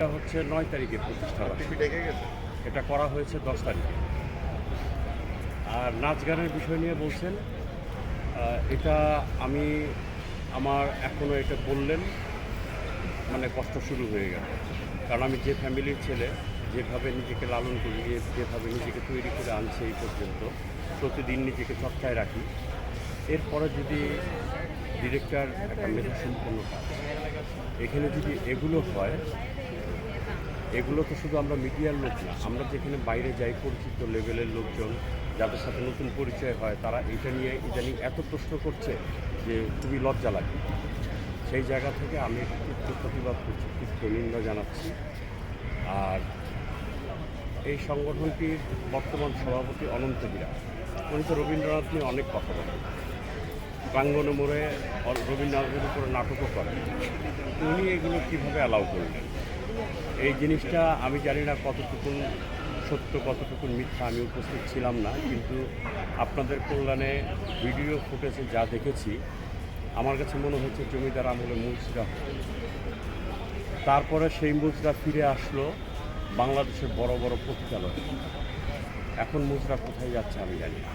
এটা হচ্ছে নয় তারিখে প্রতিষ্ঠা এটা করা হয়েছে দশ তারিখে। আর নাচ গানের বিষয় নিয়ে বলছেন এটা আমি আমার এখনও এটা বললেন মানে কষ্ট শুরু হয়ে গেল। কারণ আমি যে ফ্যামিলির ছেলে যেভাবে নিজেকে লালন করি যেভাবে নিজেকে তৈরি করে আনছে এই পর্যন্ত প্রতিদিন নিজেকে চর্চায় রাখি। এরপরে যদি ডিরেক্টর একটা মেধা সম্পন্ন কাজ এখানে যদি এগুলো হয় এগুলো তো শুধু আমরা মিডিয়ার লোক না, আমরা যেখানে বাইরে যাই পরিচিত লেভেলের লোকজন, যাদের সাথে নতুন পরিচয় হয়, তারা এটা নিয়ে ইদানিং এত প্রশ্ন করছে যে খুবই লজ্জা লাগে। সেই জায়গা থেকে আমি একটু প্রতিবাদ করছি তীব্র নিন্দা জানাচ্ছি। আর এই সংগঠনটির বর্তমান সভাপতি অনন্ত হীরা উনি তো রবীন্দ্রনাথ নিয়ে অনেক কথা বলেন। প্রাঙ্গণ মোড়ে রবীন্দ্রনাথের উপরে নাটকও করেন। উনি এগুলো কীভাবে অ্যালাউ করলেন? এই জিনিসটা আমি জানি না কতটুকুন সত্য, কতটুকুন মিথ্যা, আমি উপস্থিত ছিলাম না। কিন্তু আপনাদের কল্যাণে ভিডিও ফুটেজে যা দেখেছি, আমার কাছে মনে হচ্ছে জমিদার আমলে মুলসিরা তারপরে সেই মুজরা ফিরে আসলো বাংলাদেশের বড় বড় পতিতালয় এখন মুজরা কোথায় যাচ্ছে আমি জানি না।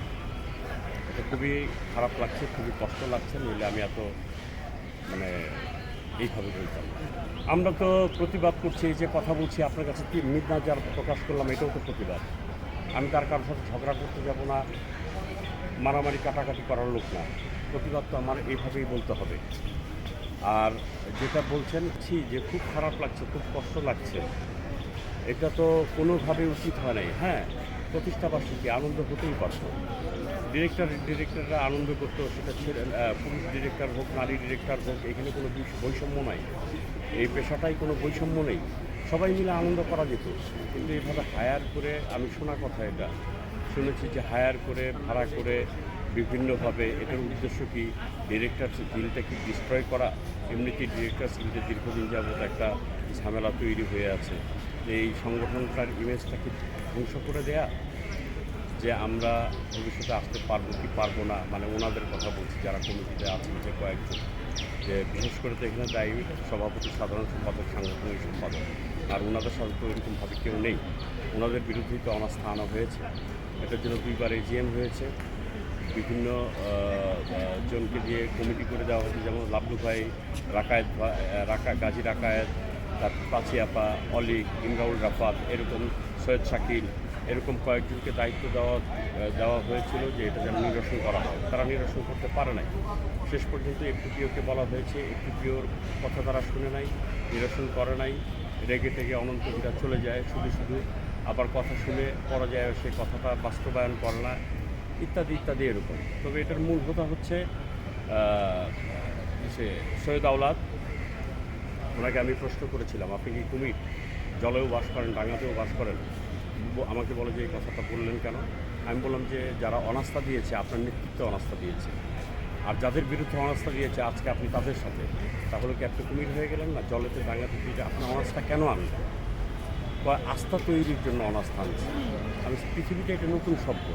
খুবই খারাপ লাগছে, খুবই কষ্ট লাগছে, নইলে আমি এত মানে এইভাবে বলতাম আমরা তো প্রতিবাদ করছি, এই যে কথা বলছি, আপনার কাছে কি মিথ্যা যার প্রকাশ করলাম, এটাও তো প্রতিবাদ। আমি তার কারোর সাথে ঝগড়া করতে যাব না, মারামারি কাটাকাটি করার লোক না। প্রতিবাদ তো আমার এইভাবেই বলতে হবে। আর যেটা বলছেন, ছি, যে খুব খারাপ লাগছে, খুব কষ্ট লাগছে, এটা তো কোনোভাবে উচিত হয় নাই। হ্যাঁ প্রতিষ্ঠা বার্ষিকী আনন্দ হতেই পারত। ডিরেক্টর ডিরেক্টররা আনন্দ করতো, সেটা পুরুষ ডিরেক্টর হোক, নারী ডিরেক্টর হোক, এখানে কোনো বৈষম্য নাই। এই পেশাটাই কোনো বৈষম্য নেই। সবাই মিলে আনন্দ করা যেত। কিন্তু এইভাবে হায়ার করে, আমি শোনা কথা এটা। শুনেছি যে হায়ার করে, ভাড়া করে, বিভিন্নভাবে, এটার উদ্দেশ্য কি? ডিরেক্টর গিলটা কি ডিস্ট্রয় করা? এমনিতেই ডিরেক্টর গিলটা দীর্ঘদিন যাবত একটা ঝামেলা তৈরি হয়ে আছে। এই সংগঠনটার ইমেজটা কি ধ্বংস করে দেয়া যে আমরা ভবিষ্যতে আসতে পারব কি পারব না মানে ওনাদের কথা বলছি, যারা কমিটিতে আছেন যে কয়েকজন। যে বিশেষ করে তো এখানে দায়ী সভাপতি, সাধারণ সম্পাদক, সাংগঠনিক সম্পাদক। আর ওনাদের সাথে তো এরকমভাবে কেউ নেই। ওনাদের বিরুদ্ধেই তো অনাস্থা আনা হয়েছে। এটার জন্য দুইবার এজিএম হয়েছে। বিভিন্ন জনকে দিয়ে কমিটি করে দেওয়া হয়েছে। যেমন লাবলু ভাই, রাকায়েত রাকা, গাজী রাকায়েত তারপর পাচিয়াপা অলিক ইমরাউল রাফাত, এরকম সৈয়দ শাকিল এরকম কয়েকজনকে দায়িত্ব দেওয়া দেওয়া হয়েছিল যে এটা যেন নিরসন করা হয়। তারা নিরসন করতে পারে নাই। শেষ পর্যন্ত এফটিপিওকে বলা হয়েছে এফটিপিওর কথা তারা শুনে নাই, নিরসন করে নাই। রেগে টেগে অনন্ত হীরা চলে যায় শুধু শুধু। আবার কথা শুনে পরাজয় সে কথাটা বাস্তবায়ন করে না, ইত্যাদি ইত্যাদি এরকম। তবে এটার মূল কথা হচ্ছে সে সৈয়দ আওলাদ, ওনাকে আমি প্রশ্ন করেছিলাম, আপনি কি কুমির? জলেও বাস করেন ডাঙাতেও বাস করেন? আমাকে বলে যে এই কথাটা বললেন কেন? আমি বললাম যে যারা অনাস্থা দিয়েছে, আপনার নেতৃত্বে অনাস্থা দিয়েছে। আর যাদের বিরুদ্ধে অনাস্থা দিয়েছে আজকে আপনি তাদের সাথে, তাহলে কি আপনি কুমির হয়ে গেলেন না? জলেতে ডাঙাতে দিয়ে আপনার অনাস্থা কেন কয় আস্থা তৈরির জন্য অনাস্থা আনছে। আমি পৃথিবীতে একটা নতুন শব্দ।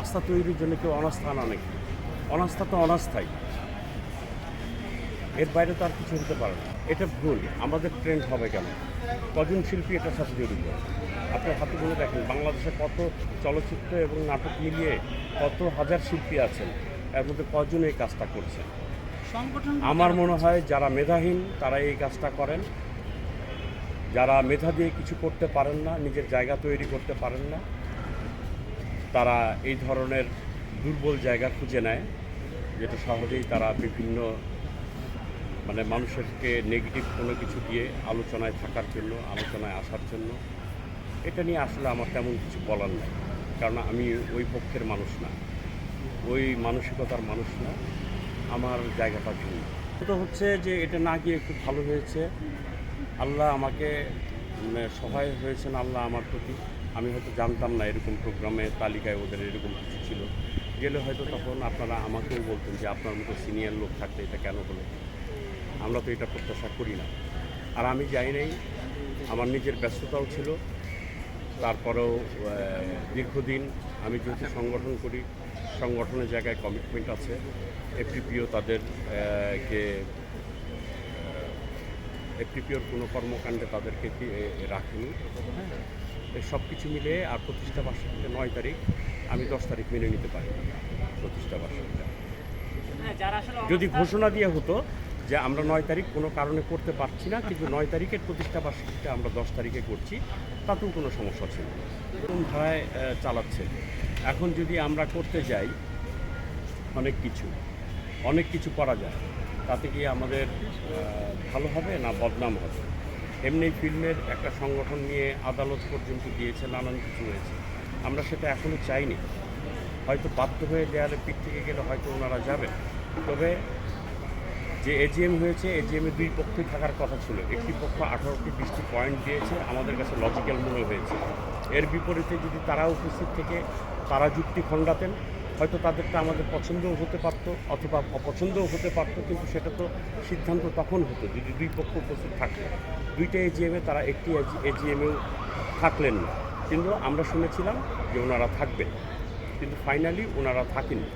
আস্থা তৈরির জন্য কেউ অনাস্থা আনা নাকি? অনাস্থা তো অনাস্থাই। এর বাইরে তো আর কিছু হতে পারে না। এটা ভুল। আমাদের ট্রেন্ড হবে কেন? কজন শিল্পী এটার সাথে জড়িত? আপনি হাতে গুলো দেখেন বাংলাদেশে কত চলচ্চিত্র এবং নাটক মিলিয়ে কত হাজার শিল্পী আছেন এর মধ্যে কজন এই কাজটা করছে আমার মনে হয় যারা মেধাহীন তারা এই কাজটা করেন। যারা মেধা দিয়ে কিছু করতে পারেন না নিজের জায়গা তৈরি করতে পারেন না তারা এই ধরনের দুর্বল জায়গা খুঁজে নেয় যেটা সহজেই তারা বিভিন্ন মানে মানুষেরকে নেগেটিভ কোনো কিছু দিয়ে আলোচনায় থাকার জন্য, আলোচনায় আসার জন্য, এটা নিয়ে আসলে আমার তেমন কিছু বলার নাই। কারণ আমি ওই পক্ষের মানুষ না। ওই মানসিকতার মানুষ না। আমার জায়গাটা ভিন্ন। তো হচ্ছে যে এটা না গিয়ে একটু ভালো হয়েছে। আল্লাহ আমাকে সহায় হয়েছেন আল্লাহ আমার প্রতি। আমি হয়তো জানতাম না এরকম প্রোগ্রামে তালিকায় ওদের এরকম কিছু ছিল। গেলে হয়তো তখন আপনারা আমাকেও বলতেন যে আপনার মতো সিনিয়র লোক থাকলে এটা কেন হলো? আমরা তো এটা প্রত্যাশা করি না। আর আমি যাই নাই আমার নিজের ব্যস্ততাও ছিল। তারপরেও দীর্ঘদিন আমি যেহেতু সংগঠন করি সংগঠনের জায়গায় কমিটমেন্ট আছে। এফটিপিও তাদের আহ, কে আহ, প্রিপিওর কোনো কর্মকাণ্ডে তাদেরকে রাখেনি। সব কিছু মিলে আর প্রতিষ্ঠা বার্ষিকীতে নয় তারিখ আমি দশ তারিখ মেনে নিতে পারি প্রতিষ্ঠা বার্ষিকীটা। হ্যাঁ, যারা যদি ঘোষণা দিয়ে হতো যে আমরা নয় তারিখ কোনো কারণে করতে পারছি না, কিন্তু নয় তারিখের প্রতিষ্ঠা বার্ষিকীটা আমরা দশ তারিখে করছি, তাতেও কোনো সমস্যা ছিল না। এরকম ধারায় চালাচ্ছে? এখন যদি আমরা করতে যাই, অনেক কিছু অনেক কিছু করা যায়, তাতে কি আমাদের ভালো হবে না বদনাম হবে? এমনি ফিল্মের একটা সংগঠন নিয়ে আদালত পর্যন্ত গিয়েছে, নানান কিছু হয়েছে। আমরা সেটা এখনও চাইনি। হয়তো বাধ্য হয়ে দেয়ালে পিঠ থেকে গেলে হয়তো ওনারা যাবেন। তবে যে এজিএম হয়েছে এজিএমে দুই পক্ষই থাকার কথা ছিল। একটি পক্ষ আঠারোটি বিশটি পয়েন্ট দিয়েছে, আমাদের কাছে লজিক্যাল মনে হয়েছে। এর বিপরীতে যদি তারা উপস্থিত থেকে তারা যুক্তি খণ্ডাতেন, হয়তো তাদেরটা আমাদের পছন্দও হতে পারত অথবা অপছন্দও হতে পারত, কিন্তু সেটা তো সিদ্ধান্ত তখন হতো যদি দুই পক্ষ উপস্থিত থাকতো। দুইটা এজিএমে তারা একটি এজিএমেও থাকলেন না। কিন্তু আমরা শুনেছিলাম যে ওনারা থাকবেন। কিন্তু ফাইনালি ওনারা থাকেনি